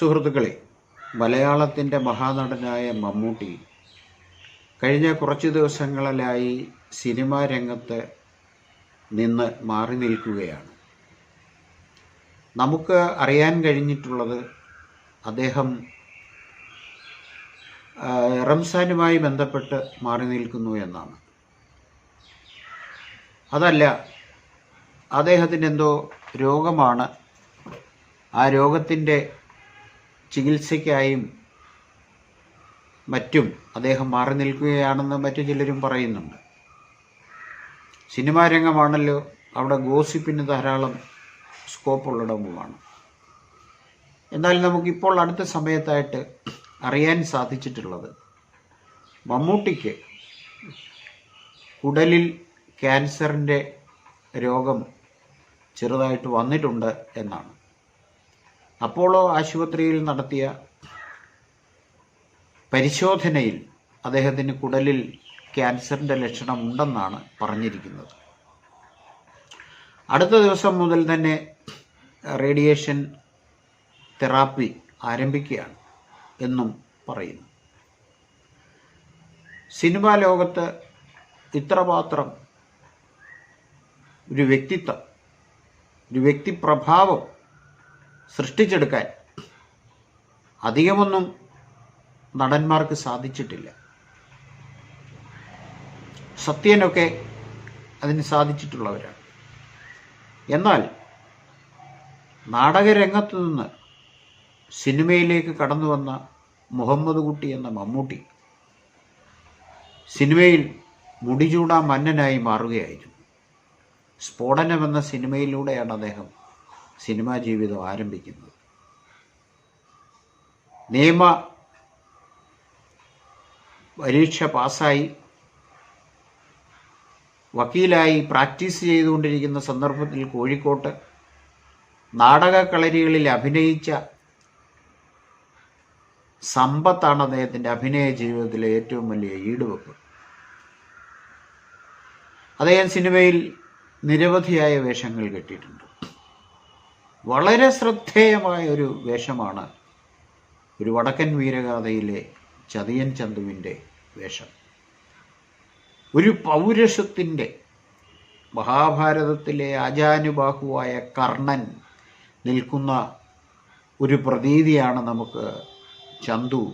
സുഹൃത്തുക്കളെ മലയാളത്തിന്റെ മഹാനടനായ മമ്മൂട്ടി കഴിഞ്ഞ കുറച്ച് ദിവസങ്ങളിലായി സിനിമാ രംഗത്ത് നിന്ന് മാറി നിൽക്കുകയാണ്. നമുക്ക് അറിയാൻ കഴിഞ്ഞിട്ടുള്ളത് അദ്ദേഹം റംസാനുമായി ബന്ധപ്പെട്ട് മാറി നിൽക്കുന്നു എന്നാണ്. അതല്ല അദ്ദേഹത്തിന് എന്തോ രോഗമാണ്. ആ രോഗത്തിന്റെ ചികിത്സയ്ക്കായും മറ്റും അദ്ദേഹം മാറി നിൽക്കുകയാണെന്ന് മറ്റു ചിലരും പറയുന്നുണ്ട്. സിനിമാ രംഗമാണല്ലോ അവിടെ ഗോസിപ്പിന് ധാരാളം സ്കോപ്പ് സ്കോപ്പുള്ളിടവുമാണ്. എന്നാൽ നമുക്കിപ്പോൾ അടുത്ത സമയത്തായിട്ട് അറിയാൻ സാധിച്ചിട്ടുള്ളത് മമ്മൂട്ടിക്ക് കുടലിൽ ക്യാൻസറിന്റെ രോഗം ചെറുതായിട്ട് വന്നിട്ടുണ്ട് എന്നാണ്. അപ്പോളോ ആശുപത്രിയിൽ നടത്തിയ പരിശോധനയിൽ അദ്ദേഹത്തിന് കുടലിൽ ക്യാൻസറിന്റെ ലക്ഷണം ഉണ്ടെന്നാണ് പറഞ്ഞിരിക്കുന്നത്. അടുത്ത ദിവസം മുതൽ തന്നെ റേഡിയേഷൻ തെറാപ്പി ആരംഭിക്കുകയാണ് എന്നും പറയുന്നു. സിനിമാ ലോകത്ത് ഇത്രമാത്രം ഒരു വ്യക്തിത്വം ഒരു വ്യക്തിപ്രഭാവം സൃഷ്ടിച്ചെടുക്കാൻ അധികമൊന്നും നടന്മാർക്ക് സാധിച്ചിട്ടില്ല. സത്യനൊക്കെ അതിന് സാധിച്ചിട്ടുള്ളവരാണ്. എന്നാൽ നാടകരംഗത്ത് നിന്ന് സിനിമയിലേക്ക് കടന്നു വന്ന മുഹമ്മദ് കുട്ടി എന്ന മമ്മൂട്ടി സിനിമയിൽ മുടിചൂടാ മന്നനായി മാറുകയായിരുന്നു. സ്ഫോടനം എന്ന സിനിമയിലൂടെയാണ് അദ്ദേഹം സിനിമാ ജീവിതം ആരംഭിക്കുന്നത്. നിയമ പരീക്ഷ പാസ്സായി. വക്കീലായി പ്രാക്ടീസ് ചെയ്തുകൊണ്ടിരിക്കുന്ന സന്ദർഭത്തിൽ കോഴിക്കോട്ട് നാടകക്കളരികളിൽ അഭിനയിച്ച സമ്പത്താണ് അദ്ദേഹത്തിന്റെ അഭിനയ ജീവിതത്തിലെ ഏറ്റവും വലിയ ഈടുവെപ്പ്. അദ്ദേഹം സിനിമയിൽ നിരവധിയായ വേഷങ്ങൾ കെട്ടിയിട്ടുണ്ട്. വളരെ ശ്രദ്ധേയമായ ഒരു വേഷമാണ് ഒരു വടക്കൻ വീരഗാഥയിലെ ചതിയൻ ചന്തുവിന്റെ വേഷം. ഒരു പൗരുഷത്തിന്റെ മഹാഭാരതത്തിലെ ആചാനുബാഹുവായ കർണൻ നിൽക്കുന്ന ഒരു പ്രതീതിയാണ് നമുക്ക് ചന്തു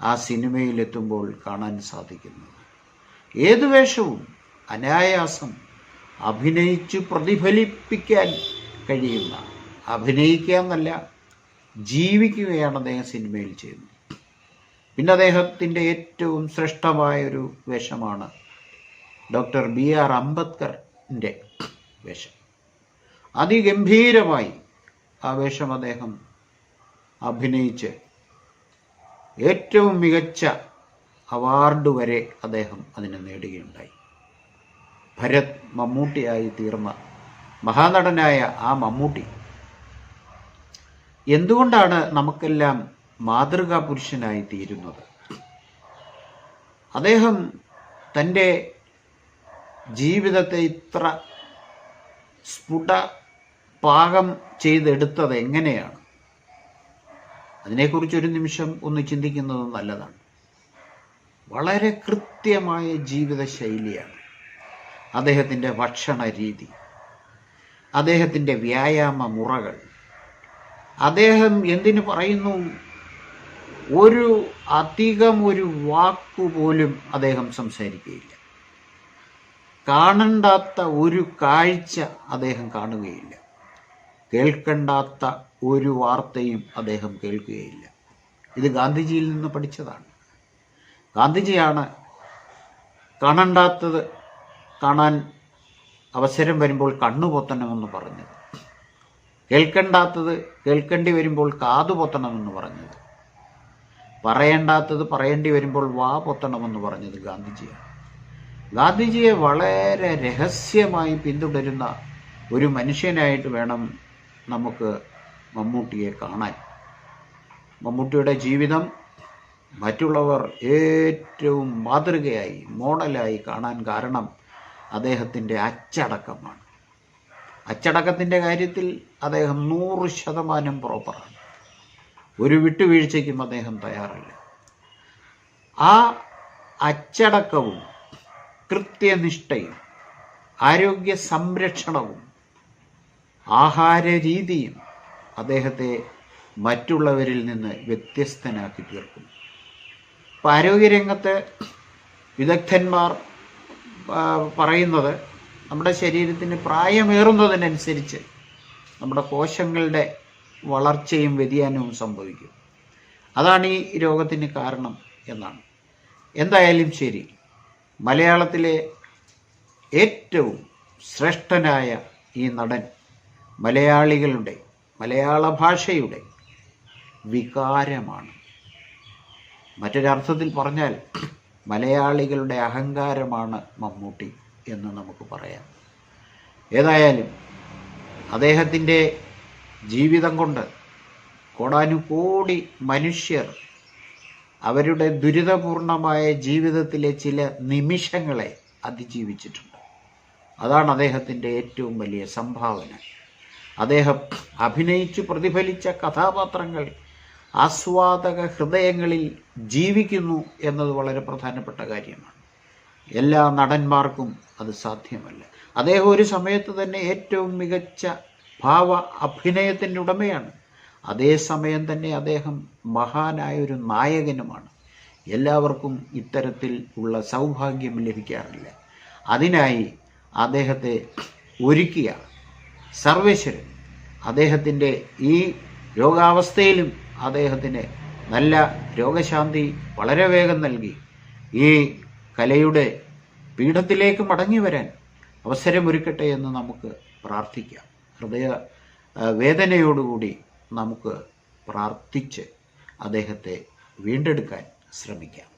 ആ സിനിമയിലെത്തുമ്പോൾ കാണാൻ സാധിക്കുന്നത്. ഏത് വേഷവും അനായാസം അഭിനയിച്ച് പ്രതിഫലിപ്പിക്കാൻ കഴിയുന്ന അഭിനയിക്കുക എന്നല്ല ജീവിക്കുകയാണ് അദ്ദേഹം സിനിമയിൽ ചെയ്യുന്നത്. പിന്നെ അദ്ദേഹത്തിന്റെ ഏറ്റവും ശ്രേഷ്ഠമായ ഒരു വേഷമാണ് ഡോക്ടർ ബി ആർ അംബേദ്കറിന്റെ വേഷം. അതിഗംഭീരമായി ആ വേഷം അദ്ദേഹം അഭിനയിച്ച് ഏറ്റവും മികച്ച അവാർഡ് വരെ അദ്ദേഹം അതിനെ നേടുകയുണ്ടായി. ഭരത് മമ്മൂട്ടിയായി തീർന്ന മഹാനടനായ ആ മമ്മൂട്ടി എന്തുകൊണ്ടാണ് നമുക്കെല്ലാം മാതൃകാ പുരുഷനായി തീരുന്നത്? അദ്ദേഹം തന്റെ ജീവിതത്തെ ഇത്ര സ്ഫുട പാകം ചെയ്തെടുത്തത് എങ്ങനെയാണ്? അതിനെക്കുറിച്ച് ഒരു നിമിഷം ഒന്ന് ചിന്തിക്കുന്നത് നല്ലതാണ്. വളരെ കൃത്യമായ ജീവിത ശൈലിയാണ് അദ്ദേഹത്തിന്റെ ഭക്ഷണ രീതി അദ്ദേഹത്തിന്റെ വ്യായാമ മുറകൾ അദ്ദേഹം എന്തിനു പറയുന്നു? ഒരു അധികം ഒരു വാക്കുപോലും അദ്ദേഹം സംസാരിക്കുകയില്ല. കാണണ്ടാത്ത ഒരു കാഴ്ച അദ്ദേഹം കാണുകയില്ല. കേൾക്കണ്ടാത്ത ഒരു വാർത്തയും അദ്ദേഹം കേൾക്കുകയില്ല. ഇത് ഗാന്ധിജിയിൽ നിന്ന് പഠിച്ചതാണ്. ഗാന്ധിജിയാണ് കാണണ്ടാത്തത് കാണാൻ അവസരം വരുമ്പോൾ കണ്ണു പൊത്തണമെന്ന് പറഞ്ഞത്. കേൾക്കണ്ടാത്തത് കേൾക്കേണ്ടി വരുമ്പോൾ കാതു പൊത്തണമെന്ന് പറഞ്ഞത്. പറയേണ്ടാത്തത് പറയേണ്ടി വരുമ്പോൾ വാ പൊത്തണമെന്ന് പറഞ്ഞത് ഗാന്ധിജിയാണ്. ഗാന്ധിജിയെ വളരെ രഹസ്യമായി പിന്തുടരുന്ന ഒരു മനുഷ്യനായിട്ട് വേണം നമുക്ക് മമ്മൂട്ടിയെ കാണാൻ. മമ്മൂട്ടിയുടെ ജീവിതം മറ്റുള്ളവർ ഏറ്റവും മാതൃകയായി മോഡലായി കാണാൻ കാരണം അദ്ദേഹത്തിന്റെ അച്ചടക്കമാണ്. അച്ചടക്കത്തിന്റെ കാര്യത്തിൽ അദ്ദേഹം നൂറ് ശതമാനം പ്രോപ്പറാണ് ഒരു വിട്ടുവീഴ്ചയ്ക്കും അദ്ദേഹം തയ്യാറല്ല. ആ അച്ചടക്കവും കൃത്യനിഷ്ഠയും ആരോഗ്യ സംരക്ഷണവും ആഹാര രീതിയും അദ്ദേഹത്തെ മറ്റുള്ളവരിൽ നിന്ന് വ്യത്യസ്തനാക്കി തീർക്കും. ഇപ്പം ആരോഗ്യരംഗത്ത് വിദഗ്ധന്മാർ പറയുന്നത് നമ്മുടെ ശരീരത്തിന് പ്രായമേറുന്നതിനനുസരിച്ച് നമ്മുടെ കോശങ്ങളുടെ വളർച്ചയും വ്യതിയാനവും സംഭവിക്കും. അതാണ് ഈ രോഗത്തിന് കാരണം എന്നാണ്. എന്തായാലും ശരി മലയാളത്തിലെ ഏറ്റവും ശ്രേഷ്ഠനായ ഈ നടൻ മലയാളികളുടെ മലയാള ഭാഷയുടെ വികാരമാണ്. മറ്റൊരർത്ഥത്തിൽ പറഞ്ഞാൽ മലയാളികളുടെ അഹങ്കാരമാണ് മമ്മൂട്ടി. എന്ന് നമുക്ക് പറയാം. ഏതായാലും അദ്ദേഹത്തിന്റെ ജീവിതം കൊണ്ട് കോടാനുകോടി മനുഷ്യർ അവരുടെ ദുരിതപൂർണമായ ജീവിതത്തിലെ ചില നിമിഷങ്ങളെ അതിജീവിച്ചിട്ടുണ്ട്. അതാണ് അദ്ദേഹത്തിന്റെ ഏറ്റവും വലിയ സംഭാവന. അദ്ദേഹം അഭിനയിച്ചു പ്രതിഫലിച്ച കഥാപാത്രങ്ങൾ ആസ്വാദക ഹൃദയങ്ങളിൽ ജീവിക്കുന്നു എന്നത് വളരെ പ്രധാനപ്പെട്ട കാര്യമാണ്. എല്ലാ നടന്മാർക്കും അത് സാധ്യമല്ല. അദ്ദേഹം ഒരു സമയത്ത് തന്നെ ഏറ്റവും മികച്ച ഭാവ അഭിനയത്തിന്റെ ഉടമയാണ്. അതേസമയം തന്നെ അദ്ദേഹം മഹാനായ ഒരു നായകനുമാണ്. എല്ലാവർക്കും ഇത്തരത്തിൽ ഉള്ള സൗഭാഗ്യം ലഭിക്കാറില്ല. അതിനായി അദ്ദേഹത്തെ ഒരുക്കിയ സർവേശ്വരൻ അദ്ദേഹത്തിന്റെ ഈ രോഗാവസ്ഥയിലും അദ്ദേഹത്തിന് നല്ല രോഗശാന്തി വളരെ വേഗം നൽകി. ഈ കലയുടെ പീഠത്തിലേക്ക് മടങ്ങി വരാൻ അവസരമൊരുക്കട്ടെ എന്ന് നമുക്ക് പ്രാർത്ഥിക്കാം. ഹൃദയ വേദനയോടുകൂടി നമുക്ക് പ്രാർത്ഥിച്ച് അദ്ദേഹത്തെ വീണ്ടെടുക്കാൻ ശ്രമിക്കാം.